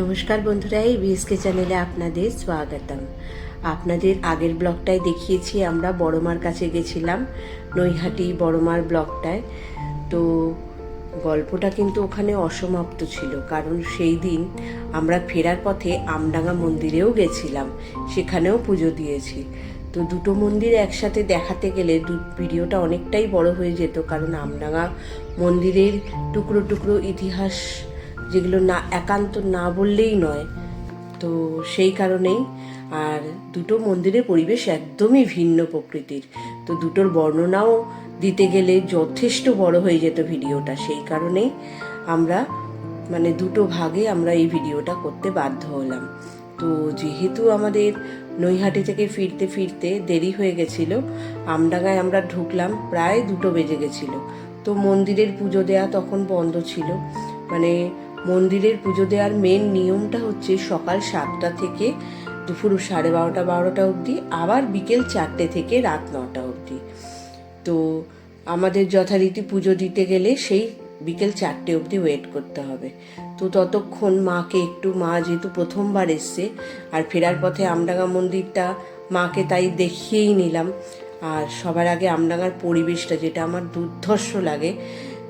নমস্কার বন্ধুরা, এই বিএসকে চ্যানেলে আপনাদের স্বাগতম। আপনাদের আগের ব্লগটায় দেখিয়েছি, আমরা বড়মার কাছে গেছিলাম, নৈহাটি বড়মার ব্লগটায়। তো গল্পটা কিন্তু ওখানে অসমাপ্ত ছিল, কারণ সেই দিন আমরা ফেরার পথে আমডাঙ্গা মন্দিরেও গেছিলাম, সেখানেও পুজো দিয়েছি। তো দুটো মন্দির একসাথে দেখাতে গেলে দু, ভিডিওটা অনেকটাই বড় হয়ে যেত, কারণ আমডাঙ্গা মন্দিরের টুকরো টুকরো ইতিহাস যেগুলো না একান্ত না বললেই নয়। তো সেই কারণেই আর দুটো মন্দিরের পরিবেশ একদমই ভিন্ন প্রকৃতির। তো দুটোর বর্ণনাও দিতে গেলে যথেষ্ট বড় হয়ে যেত ভিডিওটা। সেই কারণেই আমরা মানে দুটো ভাগে আমরা এই ভিডিওটা করতে বাধ্য হলাম। তো যেহেতু আমাদের নৈহাটি থেকে ফিরতে ফিরতে দেরি হয়ে গেছিল, আমডাঙ্গায় আমরা ঢুকলাম, প্রায় দুটো বেজে গেছিল। তো মন্দিরের পুজো দেয়া তখন বন্ধ ছিল। মানে মন্দিরের পুজো দেওয়ার মেন নিয়মটা হচ্ছে সকাল সাতটা থেকে দুপুর সাড়ে বারোটা বারোটা অবধি, আবার বিকেল চারটে থেকে রাত নটা অবধি। তো আমাদের যথারীতি পুজো দিতে গেলে সেই বিকেল চারটে অবধি ওয়েট করতে হবে। তো ততক্ষণ মাকে একটু, মা যেহেতু প্রথমবার এসছে, আর ফেরার পথে আমডাঙ্গা মন্দিরটা মাকে তাই দেখিয়েই নিলাম। আর সবার আগে আমডাঙ্গার পরিবেশটা, যেটা আমার দুর্ধর্ষ লাগে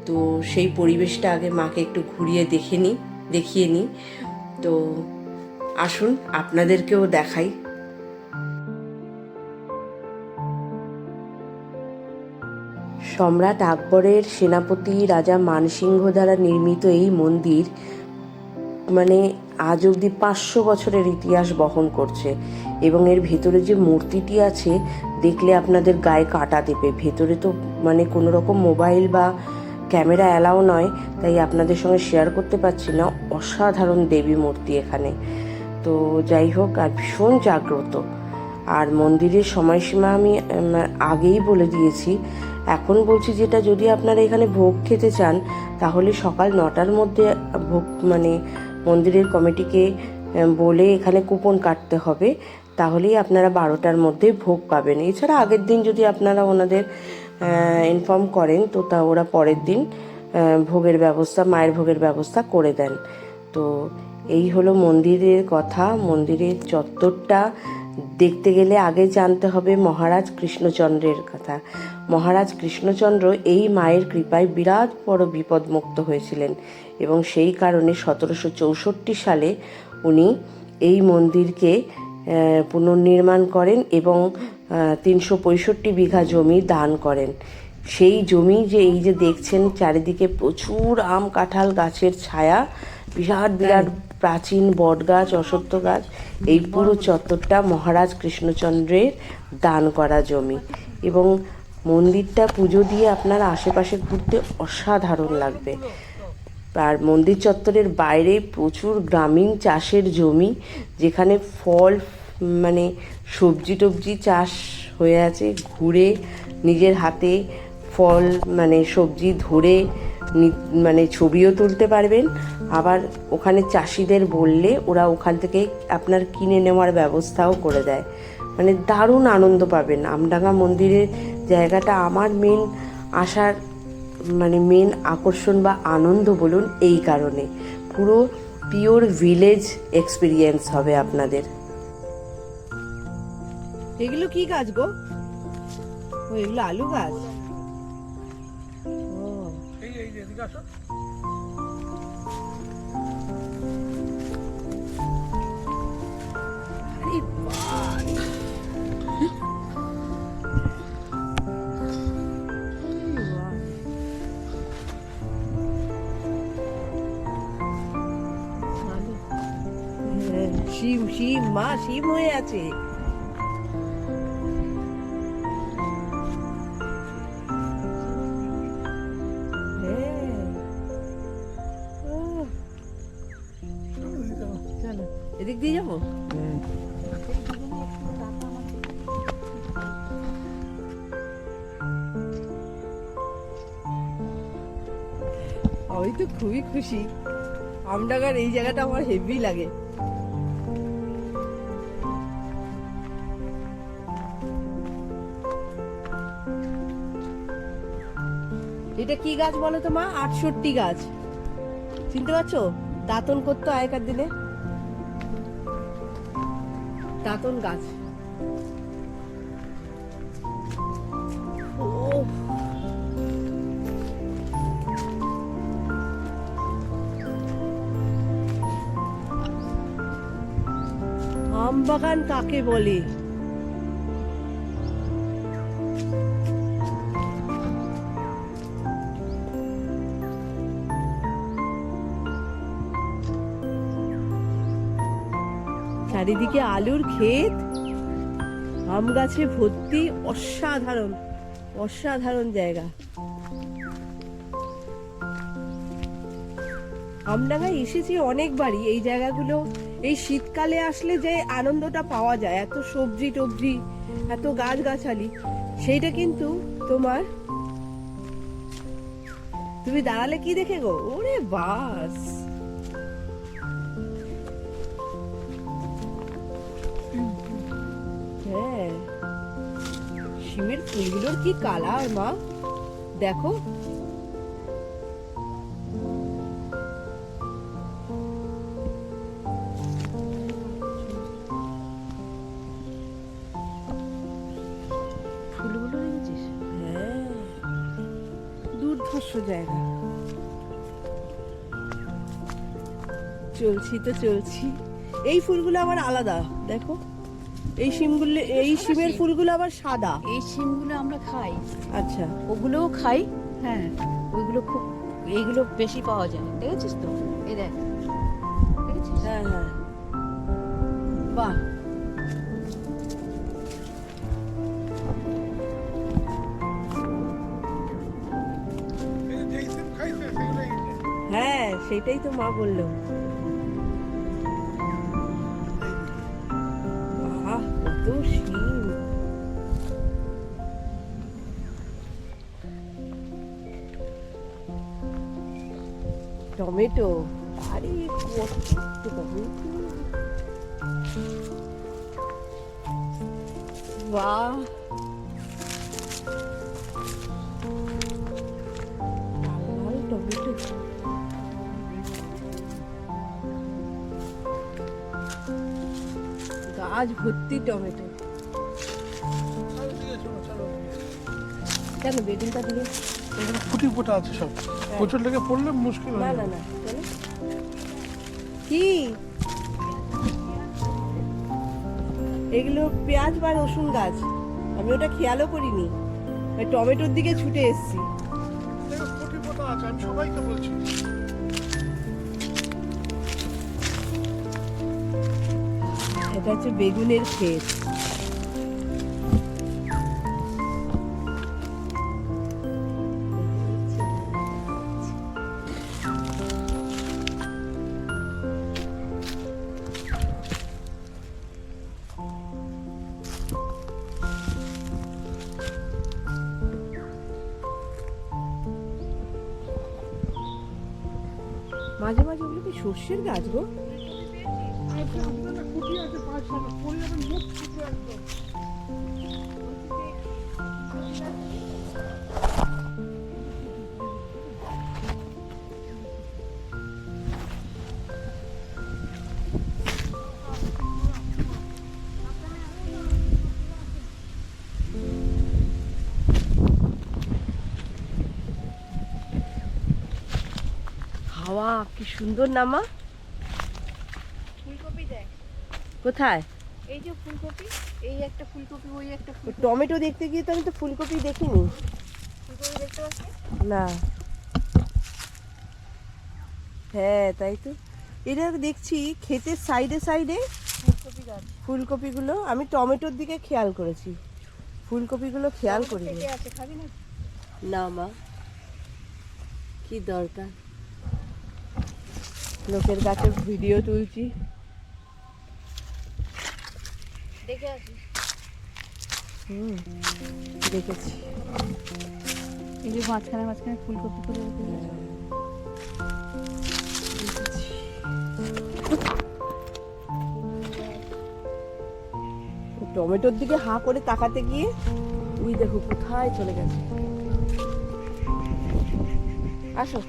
তো সেই পরিবেশটা আগে মাকে একটু ঘুরিয়ে দেখে নিই দেখিয়ে নিই তো আসুন, আপনাদেরকেও দেখাই। সম্রাট আকবরের সেনাপতি রাজা মানসিংহ দ্বারা নির্মিত এই মন্দির মানে আজ অবধি পাঁচশো বছরের ইতিহাস বহন করছে এবং এর ভেতরে যে মূর্তিটি আছে, দেখলে আপনাদের গায়ে কাটা দেবে। ভেতরে তো মানে কোনো রকম মোবাইল বা ক্যামেরা অ্যালাও নয়, তাই আপনাদের সঙ্গে শেয়ার করতে পারছি না। অসাধারণ দেবী মূর্তি এখানে। তো যাই হোক, আর ভীষণ জাগ্রত। আর মন্দিরের সময়সীমা আমি আগেই বলে দিয়েছি। এখন বলছি যেটা যদি আপনারা এখানে ভোগ খেতে চান, তাহলে সকাল নটার মধ্যে ভোগ মানে মন্দিরের কমিটিকে বলে এখানে কুপন কাটতে হবে। তাহলেই আপনারা বারোটার মধ্যে ভোগ পাবেন। এছাড়া আগের দিন যদি আপনারা ওনাদের ইনফর্ম করেন, তো তা ওরা পরের দিন ভোগের ব্যবস্থা, মায়ের ভোগের ব্যবস্থা করে দেন। তো এই হলো মন্দিরের কথা। মন্দিরের চত্বরটা দেখতে গেলে আগে জানতে হবে মহারাজ কৃষ্ণচন্দ্রের কথা। মহারাজ কৃষ্ণচন্দ্র এই মায়ের কৃপায় বিরাট বড় বিপদমুক্ত হয়েছিলেন এবং সেই কারণে সতেরোশো চৌষট্টি সালে উনি এই মন্দিরকে পুনর্নির্মাণ করেন এবং তিনশো পঁয়ষট্টি বিঘা জমি দান করেন। সেই জমি যে এই যে দেখছেন চারিদিকে প্রচুর আম কাঁঠাল গাছের ছায়া বিরাট বিরাট প্রাচীন বট গাছ অশ্বত্থ গাছ এই পুরো চত্বরটা মহারাজ কৃষ্ণচন্দ্রের দান করা জমি। এবং মন্দিরটা পুজো দিয়ে আপনার আশেপাশে ঘুরতে অসাধারণ লাগবে। আর মন্দির চত্বরের বাইরে প্রচুর গ্রামীণ চাষের জমি যেখানে ফল মানে সবজি টবজি চাষ হয়ে আছে, ঘুরে নিজের হাতে ফল মানে সবজি ধরে মানে ছবিও তুলতে পারবেন। আবার ওখানে চাষিদের বললে ওরা ওখান থেকে আপনার কিনে নেওয়ার ব্যবস্থাও করে দেয়। মানে দারুণ আনন্দ পাবেন। আমডাঙ্গা মন্দিরের জায়গাটা আমার মেন আসার মানে মেন আকর্ষণ বা আনন্দ বলুন এই কারণে। পুরো পিওর ভিলেজ এক্সপিরিয়েন্স হবে আপনাদের। এগুলো কি গাছ গো? ও এগুলো আলু গাছ। ও। আলু। হ্যাঁ, শিম মা শিম হয়ে আছে। দিয়ে যাব? আমি তো খুবই খুশি। আমডাঙ্গার এই জায়গাটা আমার হেভি লাগে। এটা কি গাছ বলো তো মা? আটষট্টি গাছ। চিনতে পারছ? দাঁতন করতো আগেকার দিনে। দাঁতন গাছ। আম বাগান কাকে বলে? চারিদিকে আলুর ক্ষেত। আম গাছে ভর্তি অসাধারণ অসাধারণ জায়গা। আমডাঙ্গায় এসেছি অনেকবারই, এই জায়গাগুলো, এই শীতকালে আসলে যে আনন্দটা পাওয়া যায়, এত সবজি টবজি, এত গাছগাছালি, সেইটা কিন্তু তোমার, তুমি দাঁড়ালে কি দেখে গো? ওরে বাস! শিমের ফুলগুলোর কি কালার মা? দেখো। ফুলগুলো হ্যাঁ। দুর্ধর্ষ জায়গা। চলছি তো চলছি। এই ফুলগুলো আবার আলাদা দেখো। এই শিমগুলো এই শিমের ফুলগুলো আবার সাদা? এই সিমগুলো আমরা খাই। আচ্ছা। ওগুলোও খাই। হ্যাঁ। ওইগুলো খুব এইগুলো বেশি পাওয়া যায় দেখেছিস তো? এই দেখ। দেখেছিস? হ্যাঁ হ্যাঁ। বাহ। হ্যাঁ সেটাই তো মা বলল। টমেটো আরে কত টমেটো বাহ। টমেটো। গাছ ভর্তি টমেটো। কেন বেগুনটা দিলে ফুটি ফোটা আছে সব। প্রচুর লেগে পড়লে মুশকিল না না না কি? এগুলো পেঁয়াজ বা রসুন গাছ। আমি ওটা খেয়ালও করিনি। ওই টমেটোর দিকে ছুটে এসেছি। আমি সবাইকে বলছি। এটা হচ্ছে বেগুনের ক্ষেত। মাঝে মাঝে ওগুলো কি সর্ষের গাছ গো। হাওয়া কি সুন্দর নামা ফুলকপি দেখ। কোথায়? এই যে ফুলকপি এই একটা ফুলকপি ওই একটা টমেটো দেখতে গিয়ে তো আমি তো ফুলকপি দেখিনি। ফুলকপি দেখতে পাচ্ছি না। হ্যাঁ তাই তো। এটা দেখছি ক্ষেতের সাইডে সাইডে ফুলকপি গাছ। ফুলকপিগুলো আমি টমেটোর দিকে খেয়াল করেছি। ফুলকপিগুলো খেয়াল করিনি। না না মা। কি দরকার? লোকের কাছে ভিডিও তুলছি। দেখে আসি। হুম দেখেছি। এই যে মাঝখানে মাঝখানে ফুলকপি করে রেখে দেখেছি। টমেটোর দিকে হাঁ করে তাকাতে গিয়ে উই দেখো কোথায় চলে গেছে। আসো।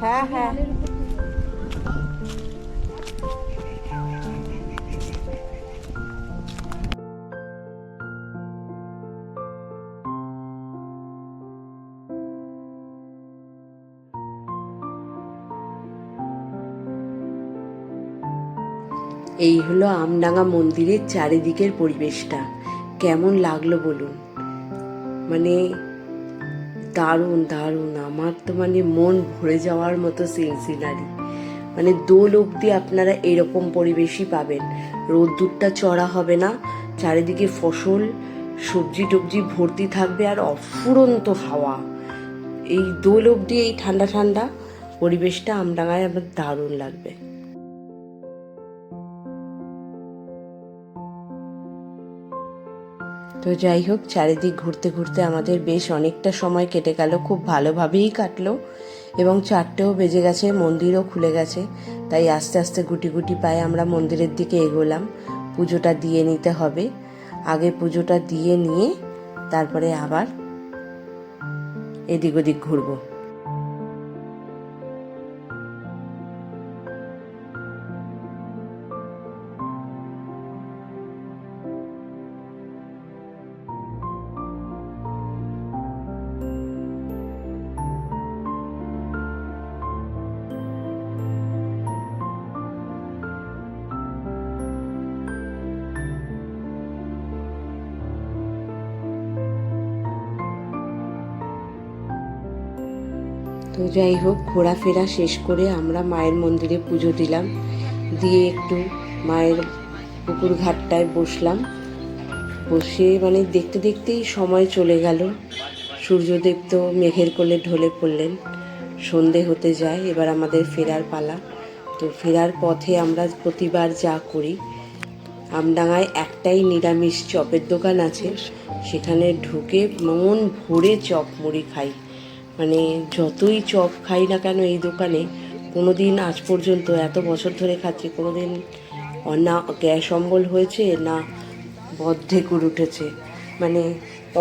হ্যাঁ হ্যাঁ। এই হলো আমডাঙ্গা মন্দিরের চারিদিকের পরিবেশটা। কেমন লাগল বলুন? মানে দারুণ দারুণ। আমার তো মানে মন ভরে যাওয়ার মতো সিনারি মানে দোল অবধি আপনারা এরকম পরিবেশই পাবেন। রোদ্দুরটা চড়া হবে না, চারিদিকে ফসল, সবজি টবজি ভর্তি থাকবে আর অফুরন্ত হাওয়া। এই দোল অবধি এই ঠান্ডা ঠান্ডা পরিবেশটা আমডাঙ্গায় আমার দারুণ লাগবে। তো যাই হোক, চারিদিক ঘুরতে ঘুরতে আমাদের বেশ অনেকটা সময় কেটে গেল। খুব ভালোভাবেই কাটলো এবং চারটেও বেজে গেছে, মন্দিরও খুলে গেছে। তাই আস্তে আস্তে গুটি গুটি পায়ে আমরা মন্দিরের দিকে এগোলাম। পুজোটা দিয়ে নিতে হবে। আগে পুজোটা দিয়ে নিয়ে তারপরে আবার এদিক ওদিক ঘুরবো। তো যাই হোক, ঘোরাফেরা শেষ করে আমরা মায়ের মন্দিরে পুজো দিলাম। দিয়ে একটু মায়ের পুকুর ঘাটটায় বসলাম। বসে মানে দেখতে দেখতেই সময় চলে গেল। সূর্যদেব তো মেঘের কোলে ঢলে পড়লেন। সন্ধে হতে যায়, এবার আমাদের ফেরার পালা। তো ফেরার পথে আমরা প্রতিবার যা করি, আমডাঙায় একটাই নিরামিষ চপের দোকান আছে। সেখানে ঢুকে মন ভরে চপ মুড়ি খাই। মানে যতই চপ খাই না কেন এই দোকানে কোনো দিন আজ পর্যন্ত, এত বছর ধরে খাচ্ছি কোনো দিন না গ্যাস অম্বল হয়েছে না বদ্ধেকুর উঠেছে। মানে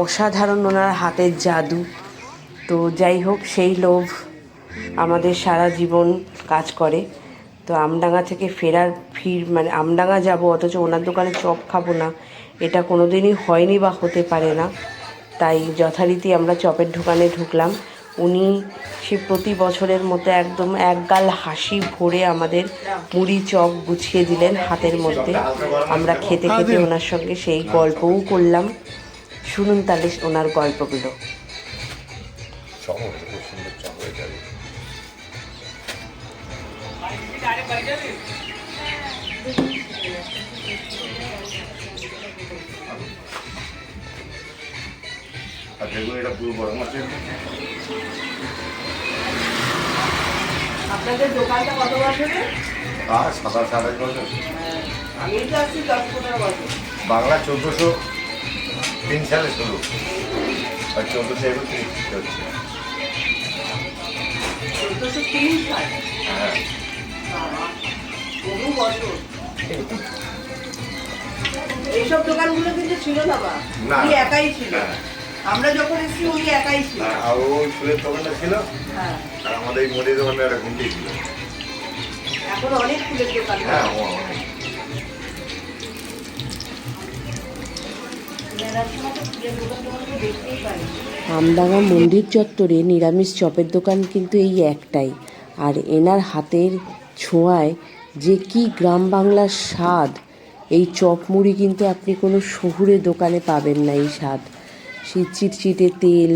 অসাধারণ ওনার হাতের জাদু। তো যাই হোক, সেই লোভ আমাদের সারা জীবন কাজ করে। তো আমডাঙ্গা থেকে ফেরার ফির মানে আমডাঙ্গা যাব, অথচ ওনার দোকানে চপ খাব না, এটা কোনো দিনই হয়নি বা হতে পারে না। তাই যথারীতি আমরা চপের দোকানে ঢুকলাম। উনি সে প্রতি বছরের মতো একদম একগাল হাসি ভরে আমাদের মুড়ি চপ গুছিয়ে দিলেন হাতের মধ্যে। আমরা খেতে খেতে ওনার সঙ্গে সেই গল্পও করলাম। শুনুন তাহলে ওনার গল্পগুলো। আর দেখুন এটা পুরো বড় মাছের আপনাদের দোকানটা কত বছরের আর সাতাশ আঠাশ বছর। আমি তো আছি দশ পনেরো বছর। বাংলা চোদ্দোশো তিন সালে শুরু। আর চোদ্দোশো একত্রিশ চোদ্দশো তিন সাল? হ্যাঁ। বহু বছর। এইসব দোকানগুলো কিন্তু ছিল না বা? একাই ছিল। হ্যাঁ। আমরা যখন এসেছি উনি একাই ছিল। হ্যাঁ, আর ওই ফুলের দোকানটা ছিল। হ্যাঁ। আর আমাদের এই দোকানটা একটা ঘুমটি ছিল। এখন অনেক ফুলের দোকান। হ্যাঁ আমডাঙ্গা মন্দির চত্বরে নিরামিষ চপের দোকান কিন্তু এই একটাই। আর এনার হাতের ছোঁয়ায় যে কি গ্রাম বাংলার স্বাদ এই চপ মুড়ি কিন্তু আপনি কোনো শহুরে দোকানে পাবেন না এই স্বাদ। সেই চিটচিটে তেল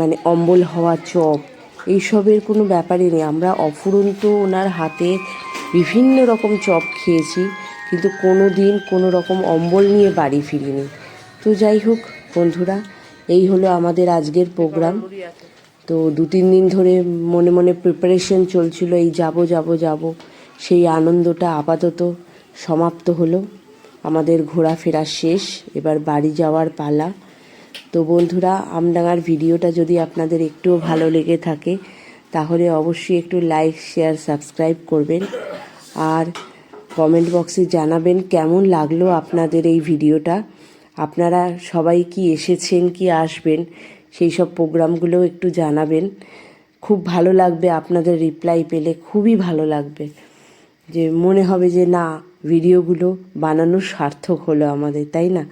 মানে অম্বল হওয়া চপ, এইসবের কোনো ব্যাপারই নেই। আমরা অফুরন্ত ওনার হাতে বিভিন্ন রকম চপ খেয়েছি, কিন্তু কোনো দিন কোনো রকম অম্বল নিয়ে বাড়ি ফিরিনি। তো যাই হোক বন্ধুরা, এই হলো আমাদের আজকের প্রোগ্রাম। তো দু তিন দিন ধরে মনে মনে প্রিপারেশন চলছিল, এই যাব যাব যাব। সেই আনন্দটা আপাতত সমাপ্ত হলো। আমাদের ঘোরাফেরা শেষ, এবার বাড়ি যাওয়ার পালা। তো বন্ধুরা, আমডাঙ্গার ভিডিওটা যদি আপনাদের একটুও ভালো লেগে থাকে, তাহলে অবশ্যই একটু লাইক শেয়ার সাবস্ক্রাইব করবেন। আর কমেন্ট বক্সে জানাবেন কেমন লাগল আপনাদের এই ভিডিওটা। আপনারা সবাই কি এসেছেন, কি আসবেন, সেই সব প্রোগ্রামগুলোও একটু জানাবেন। খুব ভালো লাগবে আপনাদের রিপ্লাই পেলে, খুবই ভালো লাগবে। যে মনে হবে যে না, ভিডিওগুলো বানানো সার্থক হলো আমাদের, তাই না?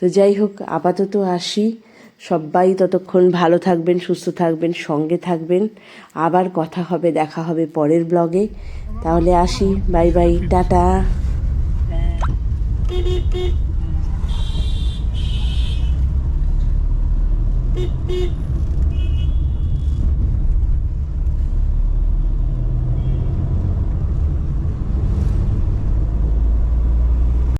তো যাই হোক, আপাতত আসি। সবাই ততক্ষণ ভালো থাকবেন, সুস্থ থাকবেন, সঙ্গে থাকবেন। আবার কথা হবে, দেখা হবে পরের ব্লগে। তাহলে আসি, বাই বাই, টাটা। হ্যাঁ